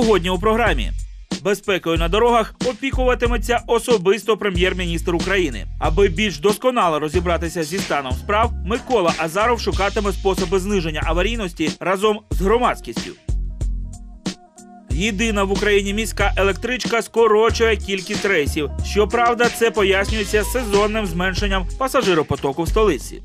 Сьогодні у програмі. Безпекою на дорогах опікуватиметься особисто прем'єр-міністр України. Аби більш досконало розібратися зі станом справ, Микола Азаров шукатиме способи зниження аварійності разом з громадськістю. Єдина в Україні міська електричка скорочує кількість рейсів. Щоправда, це пояснюється сезонним зменшенням пасажиропотоку в столиці.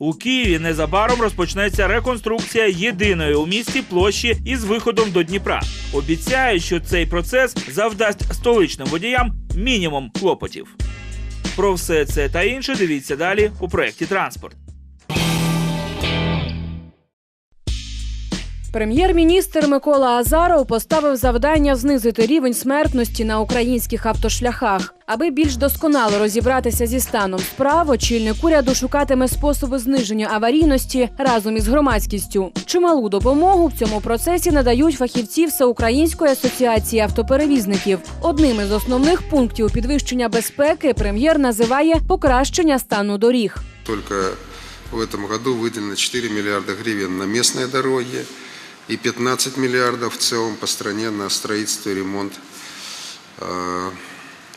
У Києві незабаром розпочнеться реконструкція єдиної у місті площі із виходом до Дніпра. Обіцяють, що цей процес завдасть столичним водіям мінімум клопотів. Про все це та інше дивіться далі у проєкті Транспорт. Прем'єр-міністр Микола Азаров поставив завдання знизити рівень смертності на українських автошляхах. Аби більш досконало розібратися зі станом справ, очільник уряду шукатиме способи зниження аварійності разом із громадськістю. Чималу допомогу в цьому процесі надають фахівці Всеукраїнської асоціації автоперевізників. Одним із основних пунктів підвищення безпеки прем'єр називає покращення стану доріг. Только в этом году выделено 4 миллиарда гривен на местные дороги И 15 миллиардов в целом по стране на строительство и ремонт э,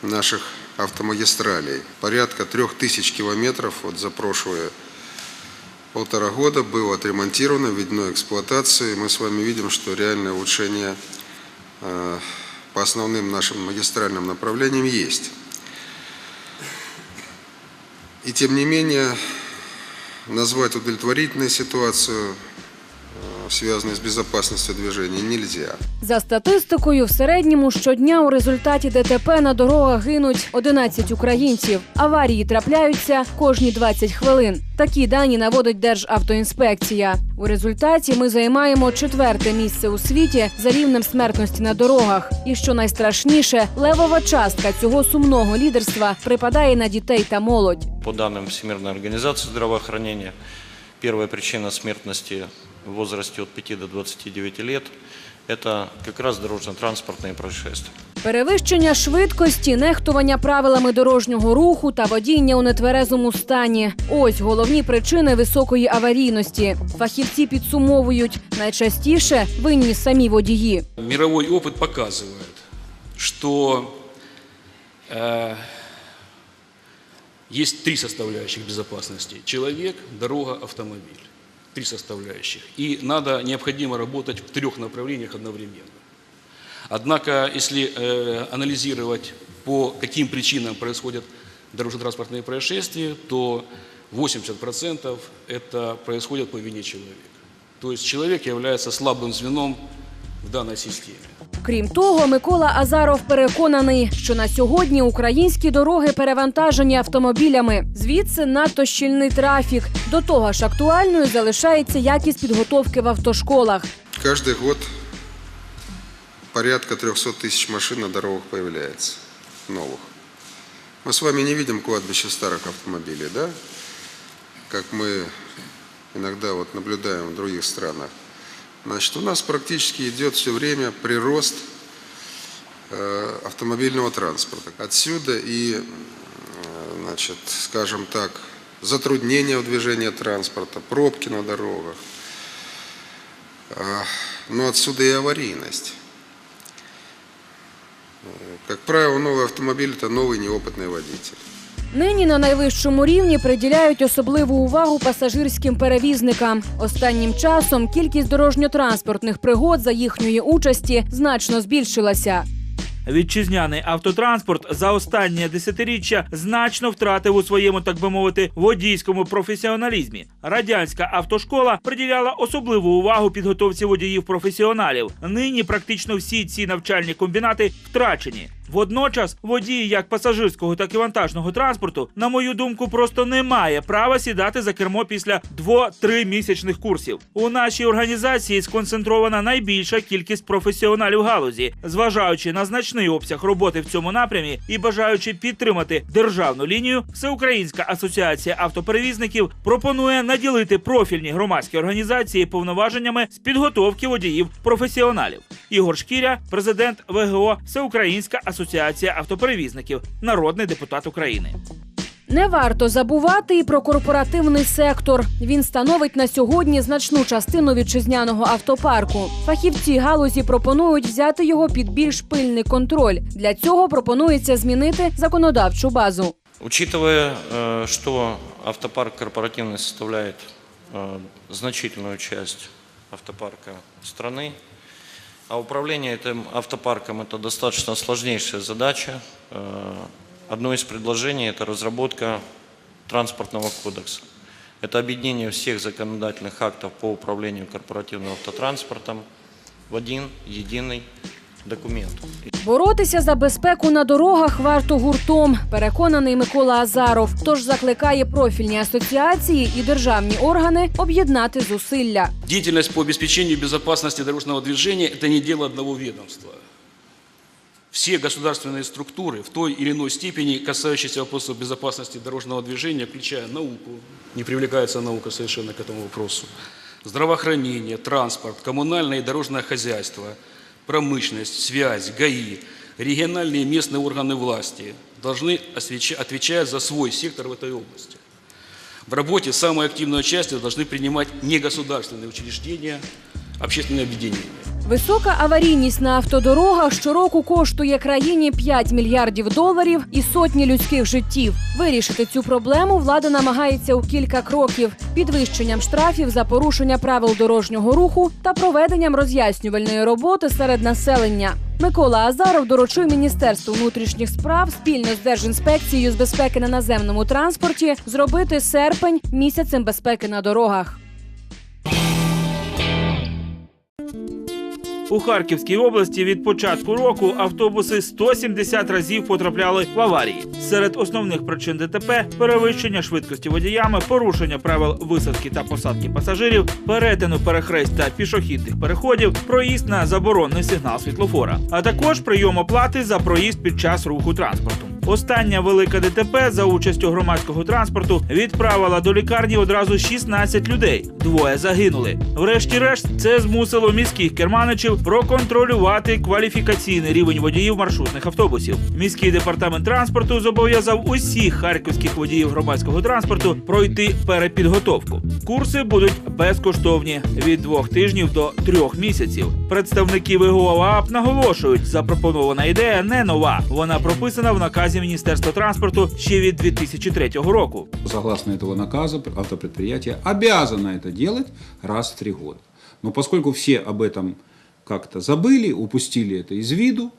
наших автомагистралей. Порядка трех тысяч километров вот за прошлые полтора года было отремонтировано, введено эксплуатацию. Мы с вами видим, что реальное улучшение э, по основным нашим магистральным направлениям есть. И тем не менее, назвать удовлетворительной ситуацию, э, связанную с безопасностью движения, нельзя. За статистикою, в середньому щодня у результаті ДТП на дорогах гинуть 11 українців. Аварії трапляються кожні 20 хвилин. Такі дані наводить Державтоінспекція. У результаті ми займаємо четверте місце у світі за рівнем смертності на дорогах. І що найстрашніше, левова частка цього сумного лідерства припадає на дітей та молодь. По данным Всемирной организации здравоохранения, первая причина смертности в возрасте от 5 до 29 лет – это как раз дорожно-транспортные происшествия. Перевищення швидкості, нехтування правилами дорожнього руху та водіння у нетверезому стані. Ось головні причини високої аварійності. Фахівці підсумовують найчастіше винні самі водії. Мировой опыт показывает, что э, есть три составляющих безопасности. Человек, дорога, автомобиль. Три составляющих. И надо, необходимо работать в трех направлениях одновременно. Однако, если э, анализировать, по каким причинам происходят дорожно-транспортные происшествия, то 80% это происходит по вине человека. То есть человек является слабым звеном в данной системе. Крім того, Микола Азаров переконаний, що на сьогодні українські дороги перевантажені автомобілями. Звідси надто щільний трафік. До того ж, актуальною залишається якість підготовки в автошколах. Каждый год порядка 300 тысяч машин на дорогах появляется, новых. Мы с вами не видим кладбище старых автомобилей, да? Как мы иногда вот наблюдаем в других странах. Значит, у нас практически идет все время прирост э, автомобильного транспорта. Отсюда и, э, значит, скажем так, затруднения в движении транспорта, пробки на дорогах. А, Но отсюда и аварийность. Э, Как правило, новый автомобиль – это новый неопытный водитель. Нині на найвищому рівні приділяють особливу увагу пасажирським перевізникам. Останнім часом кількість дорожньо-транспортних пригод за їхньої участі значно збільшилася. Вітчизняний автотранспорт за останнє десятиріччя значно втратив у своєму, так би мовити, водійському професіоналізмі. Радянська автошкола приділяла особливу увагу підготовці водіїв професіоналів. Нині практично всі ці навчальні комбінати втрачені. Водночас водії як пасажирського, так і вантажного транспорту, на мою думку, просто не має права сідати за кермо після 2-3 місячних курсів. У нашій організації сконцентрована найбільша кількість професіоналів галузі, зважаючи на значний обсяг роботи в цьому напрямі і бажаючи підтримати державну лінію, Всеукраїнська асоціація автоперевізників пропонує наділити профільні громадські організації повноваженнями з підготовки водіїв професіоналів. Ігор Шкіря, президент ВГО Всеукраїнська асоціація автоперевізників, народний депутат України. Не варто забувати і про корпоративний сектор. Він становить на сьогодні значну частину вітчизняного автопарку. Фахівці галузі пропонують взяти його під більш пильний контроль. Для цього пропонується змінити законодавчу базу. Учитывая, э, что автопарк корпоративный составляет э, значительную часть автопарка страны, а управление этим автопарком это достаточно сложнейшая задача, э, одно из предложений это разработка транспортного кодекса. Это объединение всех законодательных актов по управлению корпоративным автотранспортом в один единый документ. Боротися за безпеку на дорогах варто гуртом, переконаний Микола Азаров. Тож закликає профільні асоціації і державні органи об'єднати зусилля. Деятельность по обеспечению безопасности дорожного движения – это не дело одного ведомства. Все государственные структуры в той или иной степени, касающиеся вопросов безопасности дорожного движения, включая науку, не привлекается наука совершенно к этому вопросу, здравоохранение, транспорт, коммунальное и дорожное хозяйство, промышленность, связь, ГАИ, региональные и местные органы власти должны освеща- отвечать за свой сектор в этой области. В работе самое активное участие должны принимать негосударственные учреждения, общественные объединения. Висока аварійність на автодорогах щороку коштує країні 5 мільярдів доларів і сотні людських життів. Вирішити цю проблему влада намагається у кілька кроків: підвищенням штрафів за порушення правил дорожнього руху та проведенням роз'яснювальної роботи серед населення. Микола Азаров доручив Міністерству внутрішніх справ спільно з Держінспекцією з безпеки на наземному транспорті зробити серпень місяцем безпеки на дорогах. У Харківській області від початку року автобуси 170 разів потрапляли в аварії. Серед основних причин ДТП перевищення швидкості водіями, порушення правил висадки та посадки пасажирів, перетину перехрест та пішохідних переходів, проїзд на заборонний сигнал світлофора, а також прийом оплати за проїзд під час руху транспорту. Остання велика ДТП за участю громадського транспорту відправила до лікарні одразу 16 людей. Двоє загинули. Врешті-решт, це змусило міських керманичів проконтролювати кваліфікаційний рівень водіїв маршрутних автобусів. Міський департамент транспорту зобов'язав усіх харківських водіїв громадського транспорту пройти перепідготовку. Курси будуть безкоштовні від двох тижнів до трьох місяців. Представники ВГОАП наголошують, запропонована ідея не нова. Вона прописана в наказі Міністерства транспорту ще від 2003 року. Согласно этого наказа, автопредприятие обязано это делать раз в три года. Но поскольку все об этом как-то забыли, упустили это из виду,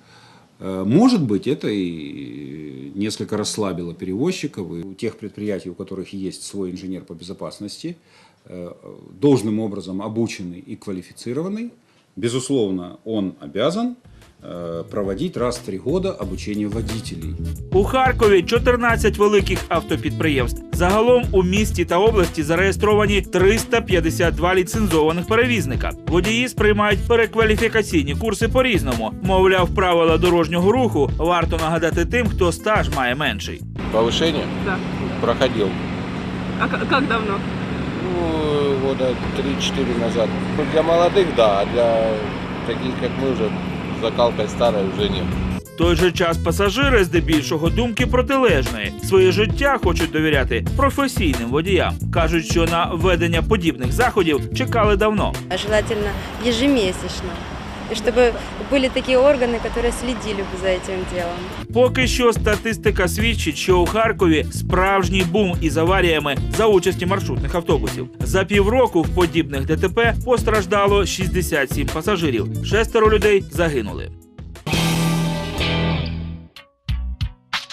э, может быть, это и несколько расслабило перевозчиков. И у тех предприятий, у которых есть свой инженер по безопасности, э, должным образом обученный и квалифицированный, безусловно, он обязан э, проводить раз в три года обучение водителей. У Харкові 14 великих автопідприємств. Загалом у місті та області зареєстровані 352 ліцензованих перевізника. Водії сприймають перекваліфікаційні курси по-різному. Мовляв, правила дорожнього руху варто нагадати тим, хто стаж має менший. Повышение Да. проходил. А к- как давно? Ну, года 3-4 назад. Ну, для молодых, да, а для таких, как мы, уже закалкой старой уже нет. В той же час пасажири здебільшого думки протилежної. Своє життя хочуть довіряти професійним водіям. кажуть, що на введення подібних заходів чекали давно. а желательно ежемесячно И чтобы были такие органы, которые следили бы за этим делом. Поки що статистика свідчить, що у Харкові справжній бум із аваріями за участі маршрутних автобусів. За півроку в подібних ДТП постраждало 67 пасажирів. Шестеро людей загинули.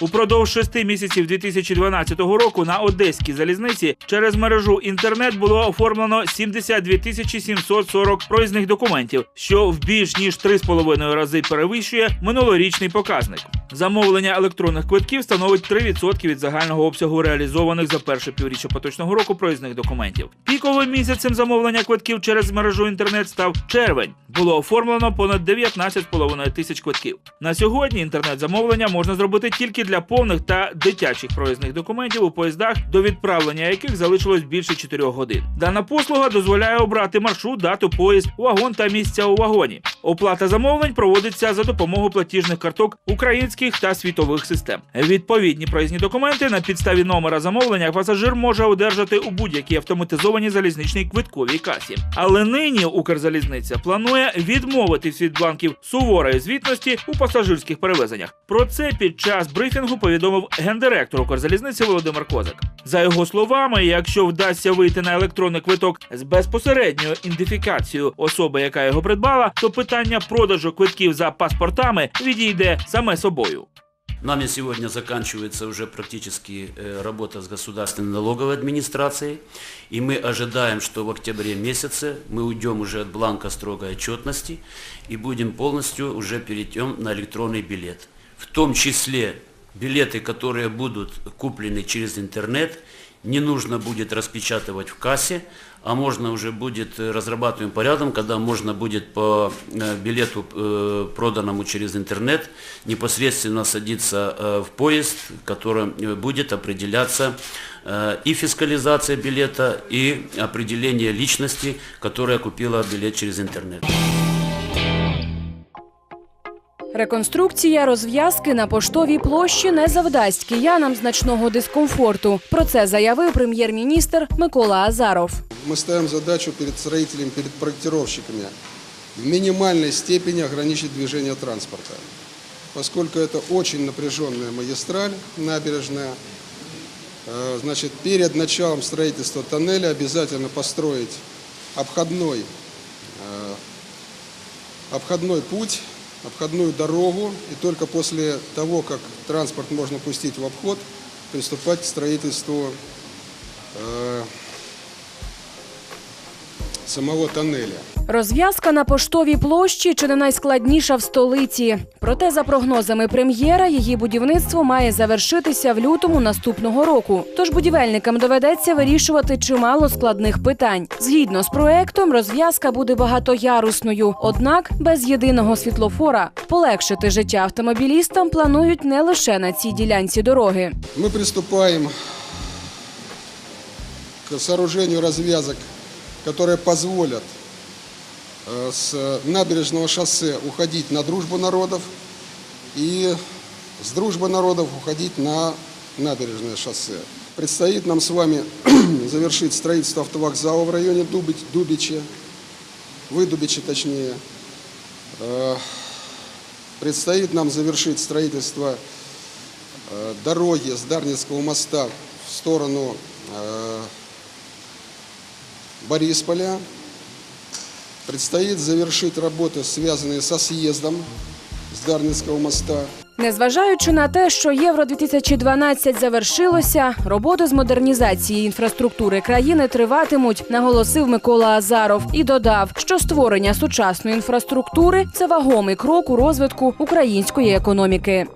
Упродовж шести місяців 2012 року на одеській залізниці через мережу інтернет було оформлено 72 тисячі 740 проїзних документів, що в більш ніж 3,5 рази перевищує минулорічний показник. Замовлення електронних квитків становить 3% від загального обсягу реалізованих за перше півріччя поточного року проїзних документів. Піковим місяцем замовлення квитків через мережу інтернет став червень. Було оформлено понад 19,5 тисяч квитків. На сьогодні інтернет-замовлення можна зробити тільки для повних та дитячих проїзних документів у поїздах, до відправлення яких залишилось більше 4 годин. Дана послуга дозволяє обрати маршрут, дату, поїзд, вагон та місця у вагоні. Оплата замовлень проводиться за допомогою платіжних карток українських та світових систем. Відповідні проїзні документи на підставі номера замовлення пасажир може одержати у будь-якій автоматизованій залізничній квитковій касі. Але нині Укрзалізниця планує відмовитись від бланків суворої звітності у пасажирських перевезеннях. Про це під час брифінгу повідомив гендиректор Укрзалізниці Володимир Козак. За його словами, якщо вдасться вийти на електронний квиток з безпосередньою ідентифікацією особи, яка його придбала, то питання продажу квитків за паспортами відійде саме собою. Нами сегодня заканчивается уже практически э, работа с государственной налоговой администрацией, и мы ожидаем, что в октябре месяце мы уйдем уже от бланка строгой отчетности и будем полностью уже перейдем на электронный билет. В том числе билеты, которые будут куплены через интернет, не нужно будет распечатывать в кассе, а можно уже будет э, разрабатываем порядком, когда можно будет по э, билету, э, проданному через интернет, непосредственно садиться в поезд, э, будет определяться и фискализация билета, и определение личности, которая купила билет через интернет. Реконструкція розв'язки на поштовій площі не завдасть киянам значного дискомфорту. Про це заявив прем'єр-міністр Микола Азаров. Мы ставим задачу перед строителями, перед проектировщиками в минимальной степени ограничить движение транспорта. Поскольку это очень напряженная магистраль набережная, э, значит, перед началом строительства тоннеля обязательно построить обходной, э, обходной путь, обходную дорогу, и только после того, как транспорт можно пустить в обход, приступать к строительству э, самого тоннеля. Розв'язка на поштовій площі чи не найскладніша в столиці. Проте, за прогнозами прем'єра, її будівництво має завершитися в лютому наступного року. Тож будівельникам доведеться вирішувати чимало складних питань. Згідно з проектом, розв'язка буде багатоярусною, однак без єдиного світлофора. Полегшити життя автомобілістам планують не лише на цій ділянці дороги. Мы приступаем к сооружению развязок, которые позволят э, с набережного шоссе уходить на дружбу народов и с дружбы народов уходить на набережное шоссе. Предстоит нам с вами завершить строительство автовокзала в районе Дубич- Дубича, Выдубича точнее. Э, Предстоит нам завершить строительство э, дороги с Дарницкого моста в сторону э, Борисполя. Предстоит завершить работы, связанные со съездом с Дарницкого моста. Незважаючи на те, що Євро 2012 завершилося, роботи з модернізації інфраструктури країни триватимуть, наголосив Микола Азаров і додав, що створення сучасної інфраструктури це вагомий крок у розвитку української економіки.